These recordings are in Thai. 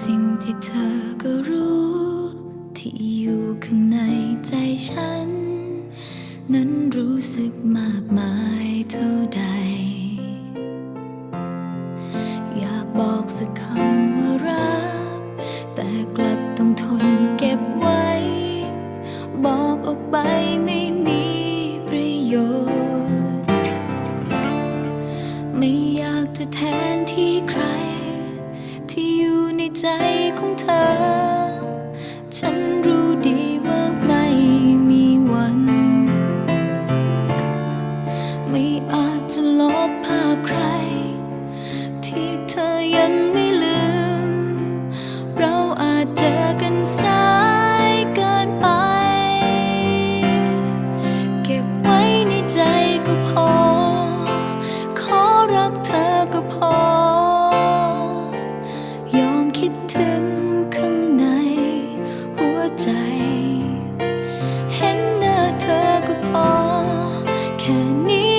สิ่งที่เธอก็รู้ ที่อยู่ข้างในใจฉัน นั้นรู้สึกมากมายเท่าใด อยากบอกสักคำว่ารัก แต่กลับต้องทนเก็บไว้ บอกออกไปไม่มีประโยชน์ ไม่อยากจะแท้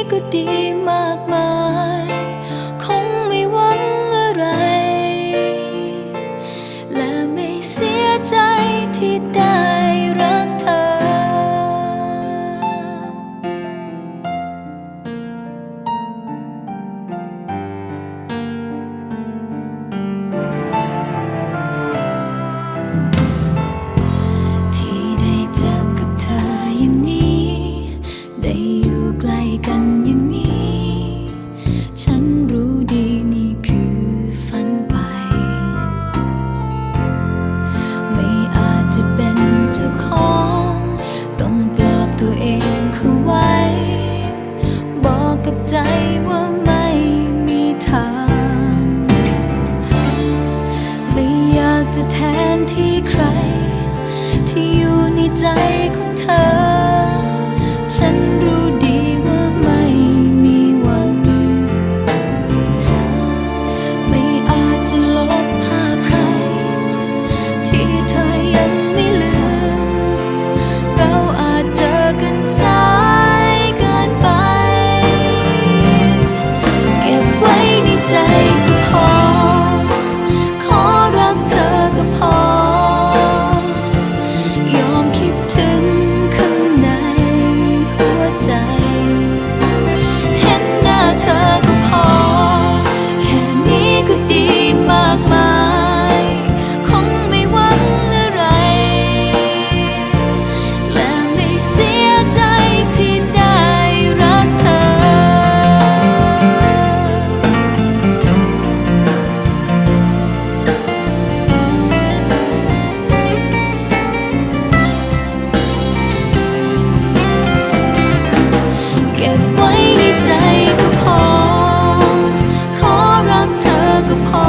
cứ đi mạc mạc 在空谈 apart.